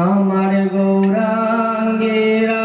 আমার গৌরাঙ্গেরা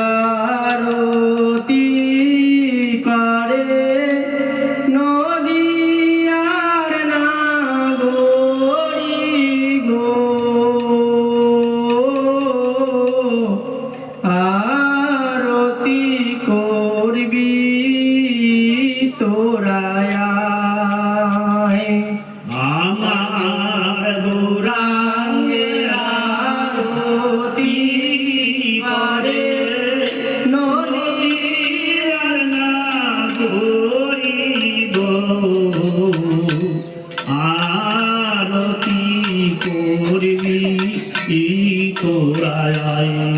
তোরা আয়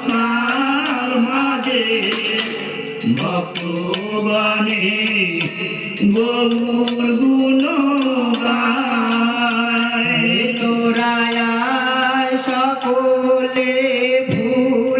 তার মাঝে ভগবানে গৌর গুণ তোরা সকলে ফুল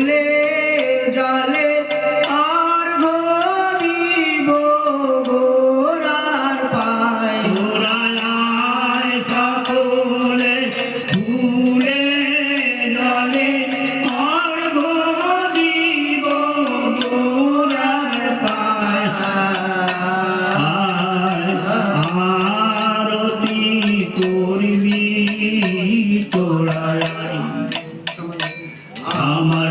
আমার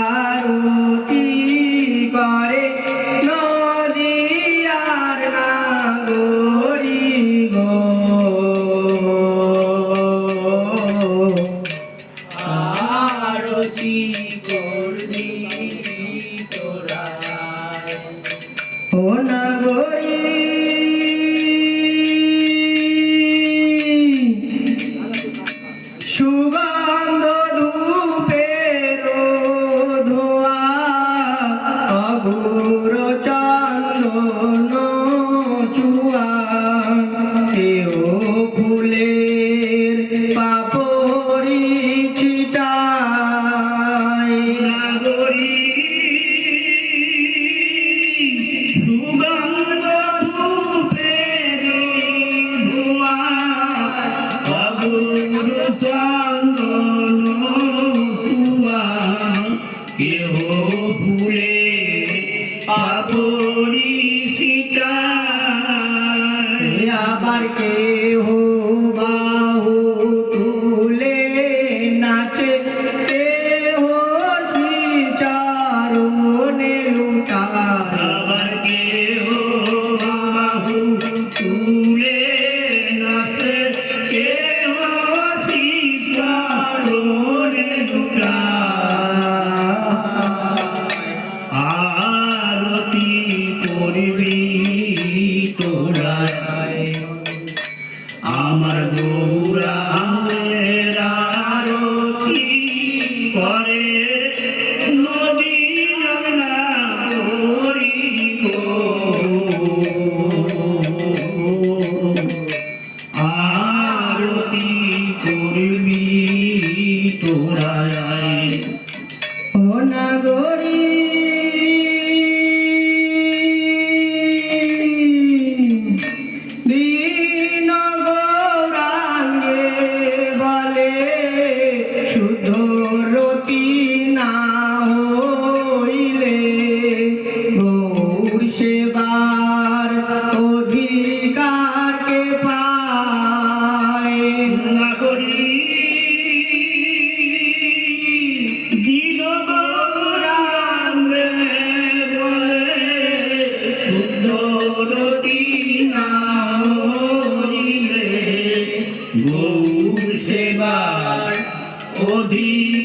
Jibo নাচে কেহ শ্রীচারণে লুটায় আবার কেহ বাহু তুলে নাচে কেহ শিকারণে করে? অধীর